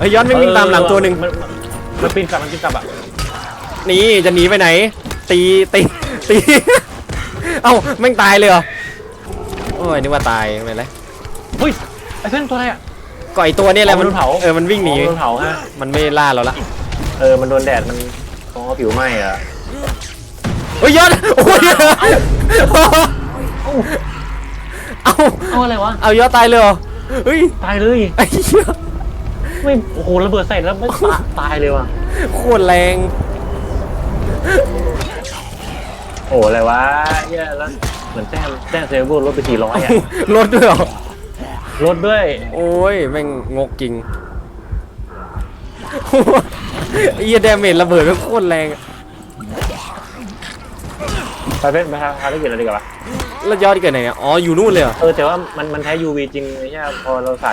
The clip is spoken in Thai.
เฮ้ยย้อนวิ่งวิ่งตามหลังตัวหนึ่งมันมันมันปีนกลับมันปีนกลับอะนี่จะหนีไปไหน ตีตีตี เอ้าแม่งตายเลยเหรอโอ้ยนึกว่าตายไม่เป็นไรเฮ้ยไอ้เส้นตัวอะไรอะก็ไอตัวเนี่ยแหละอ๋อมันมันเผา เออมันวิ่งหนี อ๋อโดนเผาฮะมันไม่ล่าเราละเออมันโดนแดดมันอ๋อผิวไหม้อะเฮ้ยย้อนโอ้ยเอาเอาอะไรวะเอาย้อนตายเลยเหรอเฮ้ย ตายเลยไอ้เหี้ย ไม่โอ้โหระเบิดใส่แล้วไม่ตายตายเลยว่ะโคตรแรง โอ้อะไรวะเหี้ยแล้วเหมือนแต้มแต้มเซเวอร์ลดไปสี่ร้อยอะรถด้วยเหรอ ลดด้วย โอ้ย แม่งงกจริงไอ้เหี้ยดาเมจระเบิดแม่งโคตรแรงอะไปเป็นไปทำภารกิจอะไรดีกว่าแล้วย้อนเกิดไหนเนี่ย อ๋อ อยู่นู่นเลยเหรอ เออแต่ว่ามันมันแท้ UV จริงไม่ใช่พอเราใส่